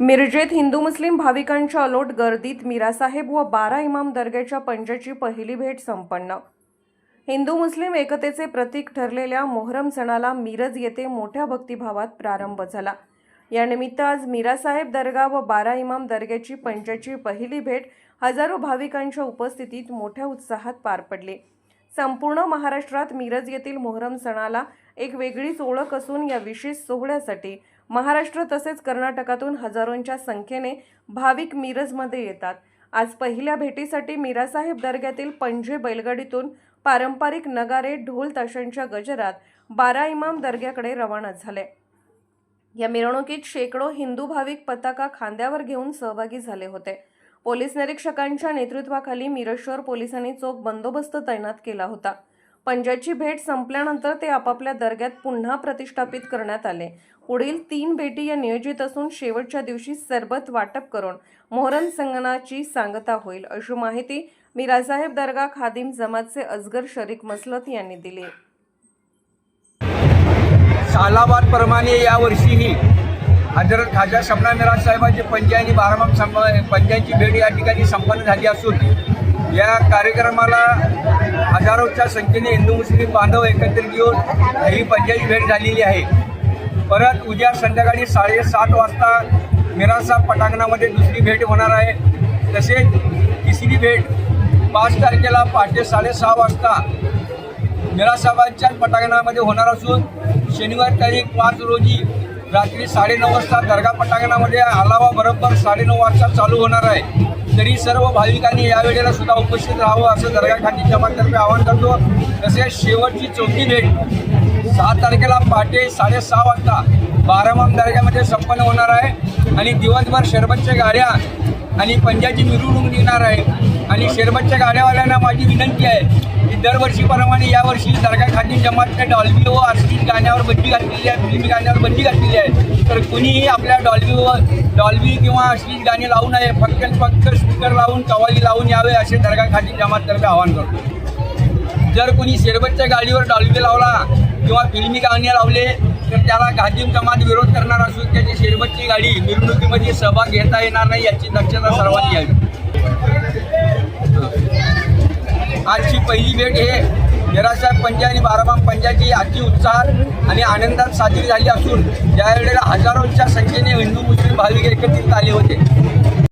मिरजेत हिंदू मुस्लिम भाविकांच्या अलोट गर्दीत मीरासाहेब व बारा इमाम दर्ग्याच्या पंजाची पहिली भेट संपन्न. हिंदू मुस्लिम एकतेचे प्रतीक ठरलेल्या मोहरम सणाला मिरज येथे मोठ्या भक्तिभावात प्रारंभ झाला. यानिमित्त आज मीरासाहेब दर्गा व बारा इमाम दर्ग्याची पंजाची पहिली भेट हजारो भाविकांच्या उपस्थितीत मोठ्या उत्साहात पार पडली. संपूर्ण महाराष्ट्रात मिरज येथील मोहरम सणाला एक वेगळीच ओळख असून या विशेष सोहळ्यासाठी महाराष्ट्र तसेच कर्नाटकातून हजारोंच्या संख्येने भाविक मिरजमध्ये येतात. आज पहिल्या भेटीसाठी मीरासाहेब दर्ग्यातील पंजे बैलगाडीतून पारंपरिक नगारे ढोल ताशांच्या गजरात बारा इमाम दर्ग्याकडे रवाना झाले. या मिरवणुकीत शेकडो हिंदू भाविक पताका खांद्यावर घेऊन सहभागी झाले होते. पोलीस निरीक्षकांच्या नेतृत्वाखाली मिरज पोलिसांनी चोख बंदोबस्त तैनात केला होता. पंजाची भेट संपल्यानंतर ते आपापल्या दर्ग्यात पुन्हा प्रतिष्ठापित करण्यात आले. पुढील तीन भेटी या नियोजित असून शेवटच्या दिवशी सरबत वाटप करून मोहरम संगनाची सांगता होईल अशी माहिती मिरासाहेब दर्गा खादिम जमातचे अजगर शरीक मसलत यांनी दिली. शालाबाद प्रमाणे यावर्षीही हजरत खासदार शमना मिराज साहेबांची पंजा आणि बारामाम संप पंजांची भेट या ठिकाणी संपन्न झाली असून या कार्यक्रमाला हजारोच्या संख्येने हिंदू मुस्लिम बांधव एकत्रित येऊन ही पंजाची भेट झालेली आहे. परत उद्या संध्याकाळी साडेसात वाजता मिराजसाहेब पटांगणामध्ये दुसरी भेट होणार आहे. तसेच तिसरी भेट पाच तारखेला पहाटे साडेसहा वाजता मिराजसाहेबांच्या पटांगणामध्ये होणार असून शनिवार तारीख पाच रोजी रात्री साडेनऊ वाजता दर्गा पटांगणामध्ये आलावा बरोबर साडेनऊ वाजता चालू होणार आहे. तरी सर्व भाविकांनी या वेळेला सुद्धा उपस्थित राहावं असं दर्गा खाती जमातर्फे आवाहन करतो. तसेच शेवटची चौथी भेट सात तारखेला पहाटे साडेसहा वाजता बारामाम दर्ग्यामध्ये संपन्न होणार आहे. आणि दिवसभर शरबतच्या गाड्या आणि पंजाची मिरवणूक निघणार आहे. आणि शरबतच्या गाड्यावाल्यांना माझी विनंती आहे दरवर्षीप्रमाणे यावर्षी दर्गा खाती जमातने डॉल्बी व अश्लील गाण्यावर बंदी घातलेली आहे फिल्मी गाण्यावर बंदी घातलेली आहे. तर कुणीही आपल्या डॉल्बी व डॉल्बी किंवा अश्लील गाणी लावू नये फक्त फक्त स्पीकर लावून कवाली लावून यावे असे दर्गा खाती जमाततर्फे आवाहन करतो. जर कुणी शेरबतच्या गाडीवर डॉल्बी लावला किंवा फिल्मी गाणी लावले तर त्याला घाजीम जमात विरोध करणार असून त्याची शेरबतची गाडी मिरवणुकीमध्ये सहभाग घेता येणार नाही याची दक्षता सर्वांनी घ्यावी. आजची पहिली भेट हे जरासाहेब पंजा आणि बाराबाम पंजाची आजची उत्साहात आणि आनंदात साजरी झाली असून ज्यावेळेला हजारोंच्या संख्येने हिंदू मुस्लिम भाविक एकत्रित आले होते.